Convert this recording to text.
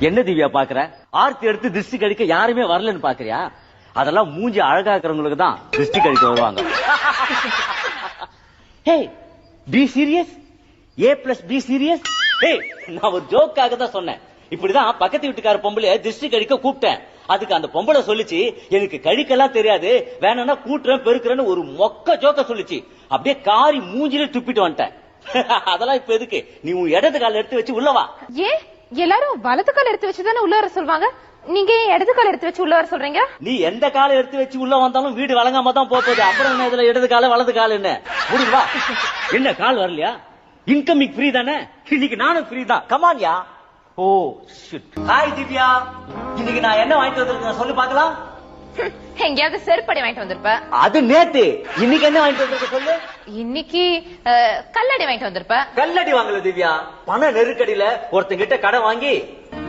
என்ன திவ்யா பாக்குற? ஆர்த்தி எடுத்து திருஷ்டி கழிக்க யாருமே வரலன்னு பாக்குறியா? அதெல்லாம் மூஞ்சி அழகாக்குறவங்களுக்கு தான் திருஷ்டி கழிக்க வருவாங்க. Hey be serious hey please be serious hey நான் ஒரு ஜோக்காக தான் சொன்னேன். இப்படிதான் பக்கத்து வீட்டுக்கார பொம்பளை திருஷ்டி கழிக்க கூப்பிட்டேன். அதுக்கு அந்த பொம்பளை சொல்லுச்சு எனக்கு கழிக்கலாம் தெரியாது. வேணும்னா கூட்டுறேன் பெருக்குறேன்னு ஒரு மொக்க ஜோக்க சொல்லுச்சு. அப்படியே காரி மூஞ்சில துப்பிட்டு வந்துட்டேன். அதெல்லாம் இப்ப எதுக்கு? நீ உன் இடது கால எடுத்து வச்சு உள்ளவா ஏன் எல்லாரும் வலது கால் எடுத்து வச்சுதானே உள்ள வர சொல்வாங்க? நீங்க இடது கால் எடுத்து வச்சு உள்ள வர சொல்றீங்க? நீ எந்த காலை எடுத்து வச்சு உள்ள வந்தாலும் வீடு வழங்காம தான் போகுது அப்புறம் என்ன இதுல இடது கால வலது கால் என்ன? முடிவா என்ன கால் வரலையா? இன்கமிங் ஃப்ரீ தானே? இன்னைக்கு நானும் ஃப்ரீ தான். கமான்யா ஓ ஷிட் ஹாய் திவ்யா. இன்னைக்கு நான் என்ன வாங்கிட்டு வந்திருக்கேன்? சொல்லு பார்க்கலாம். எங்கேயாவது செருப்படி வாங்கிட்டு வந்திருப்ப? அது நேத்து. இன்னைக்கு என்ன வாங்கிட்டு வந்திருக்க சொல்லு? இன்னைக்கு கல்லடி வாங்கிட்டு வந்திருப்ப? கல்லடி வாங்கல திவ்யா. பண நெருக்கடியில ஒருத்தங்கிட்ட கடை வாங்கி